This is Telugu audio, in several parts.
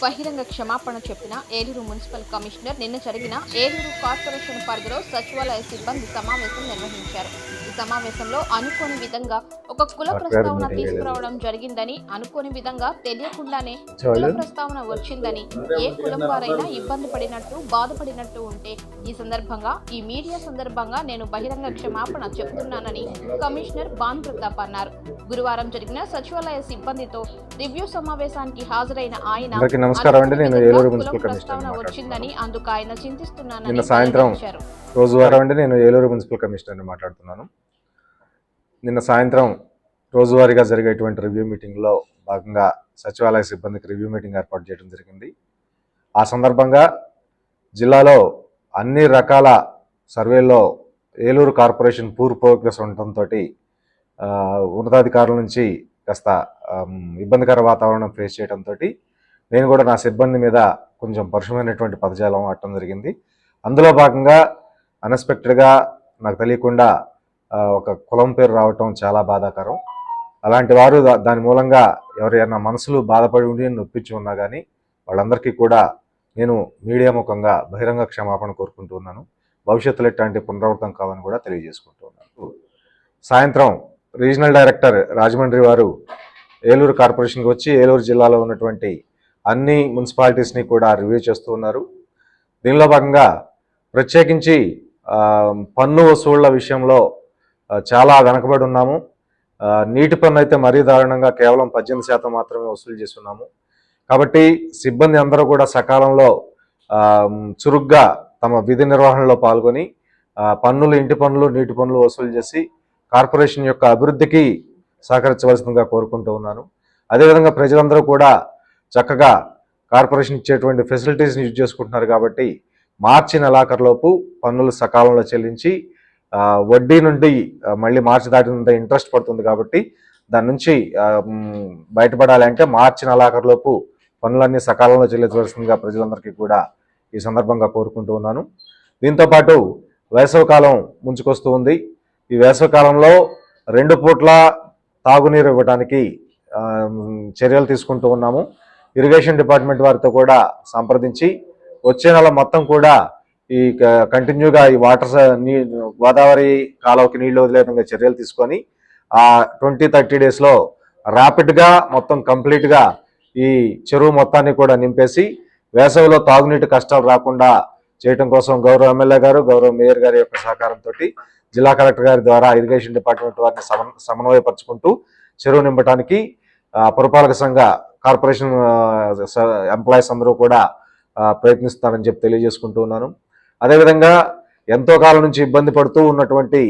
బహిరంగ క్షమాపణ చెప్పిన ఏలూరు మున్సిపల్ కమిషనర్ నిన్న జరిగిన ఏలూరు కార్పొరేషన్ పరిధిలో సచివాలయ సిబ్బంది సమావేశం నిర్వహించారు. ఈ సమావేశంలో అనుకోని విధంగా ఒక కుల ప్రస్తావన తీసుకురావడం జరిగిందని అనుకోని విధంగా తెలియకుండానే కుల ప్రస్తావన వచ్చిందని ఏ కులం వారైనా ఇబ్బంది పడినట్టు బాధపడినట్టు ఉంటే ఈ సందర్భంగా ఈ మీడియా సందర్భంగా నేను బహిరంగ క్షమాపణ చెప్తున్నానని కమిషనర్ బాన్ ప్రతాప్ అన్నారు. గురువారం జరిగిన సచివాలయ సిబ్బందితో రివ్యూ సమావేశానికి హాజరైన ఆయన నమస్కారం అండి. నేను ఏలూరు మున్సిపల్ కమిషనర్ వచ్చిందని అందుకు ఆయన చింతిస్తున్నానని నిన్న సాయంత్రం. రోజువారం అండి నేను ఏలూరు మున్సిపల్ కమిషనర్ని మాట్లాడుతున్నాను. నిన్న సాయంత్రం రోజువారీగా జరిగేటువంటి రివ్యూ మీటింగ్లో భాగంగా సచివాలయ సిబ్బందికి రివ్యూ మీటింగ్ ఏర్పాటు చేయడం జరిగింది. ఆ సందర్భంగా జిల్లాలో అన్ని రకాల సర్వేల్లో ఏలూరు కార్పొరేషన్ పూర్ ప్రోగ్రెస్ ఉండటంతో ఉన్నతాధికారుల నుంచి కాస్త ఇబ్బందికర వాతావరణం ఫేస్ చేయడంతో నేను కూడా నా సిబ్బంది మీద కొంచెం పరుషమైనటువంటి పదజాలం ఆడటం జరిగింది. అందులో భాగంగా అన్ఎక్స్పెక్టెడ్గా నాకు తెలియకుండా ఒక కులం పేరు రావటం చాలా బాధాకరం. అలాంటి వారు దా- దాని మూలంగా ఎవరైనా మనసులు బాధపడి ఉండి నొప్పించి ఉన్నా కానీ వాళ్ళందరికీ కూడా నేను మీడియా ముఖంగా బహిరంగ క్షమాపణ కోరుకుంటూ ఉన్నాను. భవిష్యత్తులో ఇట్లాంటి పునరావృతం కావాలని కూడా తెలియజేసుకుంటూ ఉన్నాను. సాయంత్రం రీజనల్ డైరెక్టర్ రాజమండ్రి వారు ఏలూరు కార్పొరేషన్కి వచ్చి ఏలూరు జిల్లాలో ఉన్నటువంటి అన్ని మున్సిపాలిటీస్ని కూడా రివ్యూ చేస్తూ ఉన్నారు. దీనిలో భాగంగా ప్రత్యేకించి పన్ను వసూళ్ళ విషయంలో చాలా వెనకబడి ఉన్నాము. నీటి పన్ను అయితే మరీ దారుణంగా కేవలం పద్దెనిమిది శాతం మాత్రమే వసూలు చేస్తున్నాము. కాబట్టి సిబ్బంది అందరూ కూడా సకాలంలో చురుగ్గా తమ విధి నిర్వహణలో పాల్గొని పన్నులు ఇంటి పన్నులు నీటి పన్నులు వసూలు చేసి కార్పొరేషన్ యొక్క అభివృద్ధికి సహకరించవలసిందిగా కోరుకుంటూ ఉన్నాను. అదేవిధంగా ప్రజలందరూ కూడా చక్కగా కార్పొరేషన్ ఇచ్చేటువంటి ఫెసిలిటీస్ని యూజ్ చేసుకుంటున్నారు కాబట్టి మార్చి నెలాఖరులోపు పన్నులు సకాలంలో చెల్లించి వడ్డీ నుండి మళ్ళీ మార్చి దాటినంత ఇంట్రెస్ట్ పడుతుంది కాబట్టి దాని నుంచి బయటపడాలి అంటే మార్చి నెలాఖరులోపు పన్నులన్నీ సకాలంలో చెల్లించవలసిందిగా ప్రజలందరికీ కూడా ఈ సందర్భంగా కోరుకుంటూ ఉన్నాను. దీంతోపాటు వేసవికాలం ముంచుకొస్తూ ఉంది. ఈ వేసవికాలంలో రెండు పూట్ల తాగునీరు ఇవ్వడానికి చర్యలు తీసుకుంటూ ఉన్నాము. ఇరిగేషన్ డిపార్ట్మెంట్ వారితో కూడా సంప్రదించి వచ్చే నెల మొత్తం కూడా ఈ క- కంటిన్యూగా ఈ వాటర్ నీ గోదావరి కాలువకి నీళ్ళు వదిలే విధంగా చర్యలు తీసుకొని ఆ ట్వంటీ థర్టీ డేస్లో ర్యాపిడ్గా మొత్తం కంప్లీట్గా ఈ చెరువు మొత్తాన్ని కూడా నింపేసి వేసవిలో తాగునీటి కష్టాలు రాకుండా చేయటం కోసం గౌరవ ఎమ్మెల్యే గారు గౌరవ మేయర్ గారి యొక్క సహకారంతో జిల్లా కలెక్టర్ గారి ద్వారా ఇరిగేషన్ డిపార్ట్మెంట్ వారిని సమ- సమన్వయపరుచుకుంటూ చెరువు నింపడానికి పురపాలక సంఘ కార్పొరేషన్ ఎంప్లాయీస్ అందరూ కూడా ప్రయత్నిస్తానని చెప్పి తెలియజేసుకుంటూ ఉన్నాను. అదేవిధంగా ఎంతో కాలం నుంచి ఇబ్బంది పడుతూ ఉన్నటువంటి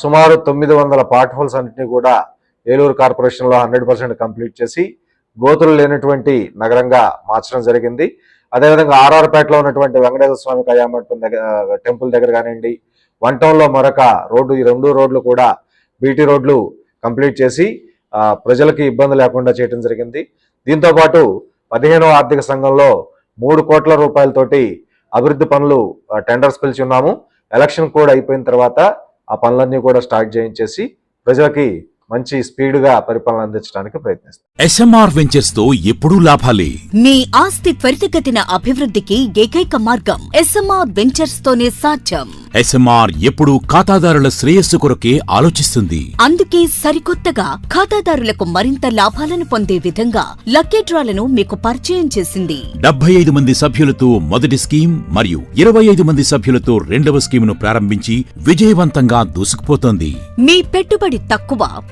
సుమారు తొమ్మిది వందల పార్ట్ హోల్స్ అన్నింటినీ కూడా ఏలూరు కార్పొరేషన్లో హండ్రెడ్ పర్సెంట్ కంప్లీట్ చేసి గోతులు లేనటువంటి నగరంగా మార్చడం జరిగింది. అదేవిధంగా ఆర్ఆర్పేటలో ఉన్నటువంటి వెంకటేశ్వర స్వామి కళ్యాణమంటపం దగ్గర టెంపుల్ దగ్గర కానివ్వండి వన్ టౌన్లో మరొక రోడ్డు ఈ రెండు రోడ్లు కూడా బీటీ రోడ్లు కంప్లీట్ చేసి ప్రజలకి ఇబ్బంది లేకుండా చేయడం జరిగింది. దీంతో పాటు పదిహేనవ ఆర్థిక సంఘంలో మూడు కోట్ల రూపాయలతోటి అభివృద్ధి పనులు టెండర్స్ పిలిచి ఉన్నాము. ఎలక్షన్ కూడా అయిపోయిన తర్వాత ఆ పనులన్నీ కూడా స్టార్ట్ చేయించేసి ప్రజలకి మంచి స్పీడ్గా పరిపాలన అందించడానికి ప్రయత్నిస్తాం. ఎస్ఎంఆర్ వెంచర్స్తో ఎప్పుడూ లాభాలే. మీ ఆస్తి త్వరితగతిన అభివృద్ధికి ఏకైక మార్గం ఎస్ఎంఆర్ వెంచర్స్ తోనే సాధ్యం. ఎస్ఎంఆర్ ఎప్పుడూ ఖాతాదారుల శ్రేయస్సు కొరకే ఆలోచిస్తుంది. అందుకే సరికొత్తగా ఖాతాదారులకు మరింత లాభాలను పొందే విధంగా లక్కీ డ్రాలను మీకు పరిచయం చేసింది. డెబ్బై ఐదు మంది సభ్యులతో మొదటి స్కీమ్ మరియు ఇరవై ఐదు మంది సభ్యులతో రెండవ స్కీమును ప్రారంభించి విజయవంతంగా దూసుకుపోతోంది. మీ పెట్టుబడి తక్కువ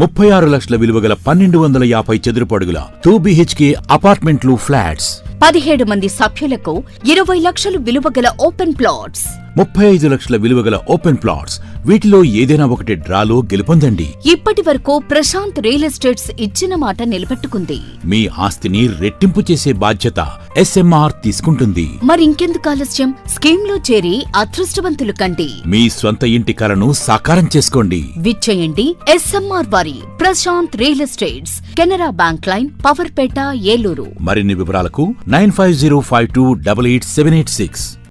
ముప్పై ఆరు లక్షల విలువ గల పన్నెండు వందల యాభై చదురపడుగుల టూ బిహెచ్కే అపార్ట్మెంట్లు ఫ్లాట్స్. పదిహేడు మంది సభ్యులకు ఇరవై లక్షలు విలువ గల ఓపెన్ ప్లాట్స్. ముప్పై ఐదు లక్షల విలువగల ఓపెన్ ప్లాట్స్. వీటిలో ఏదైనా ఒకటి డ్రాలో గెలుపొందండి. ఇప్పటి వరకు ప్రశాంత్ రియల్ ఎస్టేట్స్ ఇచ్చిన మాట నిలబెట్టుకుంది. మీ ఆస్తిని రెట్టింపు చేసే బాధ్యత ఎస్ఎంఆర్ తీసుకుంటుంది. మరింకెందుకు ఆలస్యం? స్కీమ్లో చేరి అదృష్టవంతులు కండి. మీ స్వంత ఇంటి కలను సాకారం చేసుకోండి. విచ్చేయండి ఎస్ఎంఆర్ వారి Prashanth real estates Canara bank line Powerpet Eluru. మరిన్ని వివరాలకు 9505287876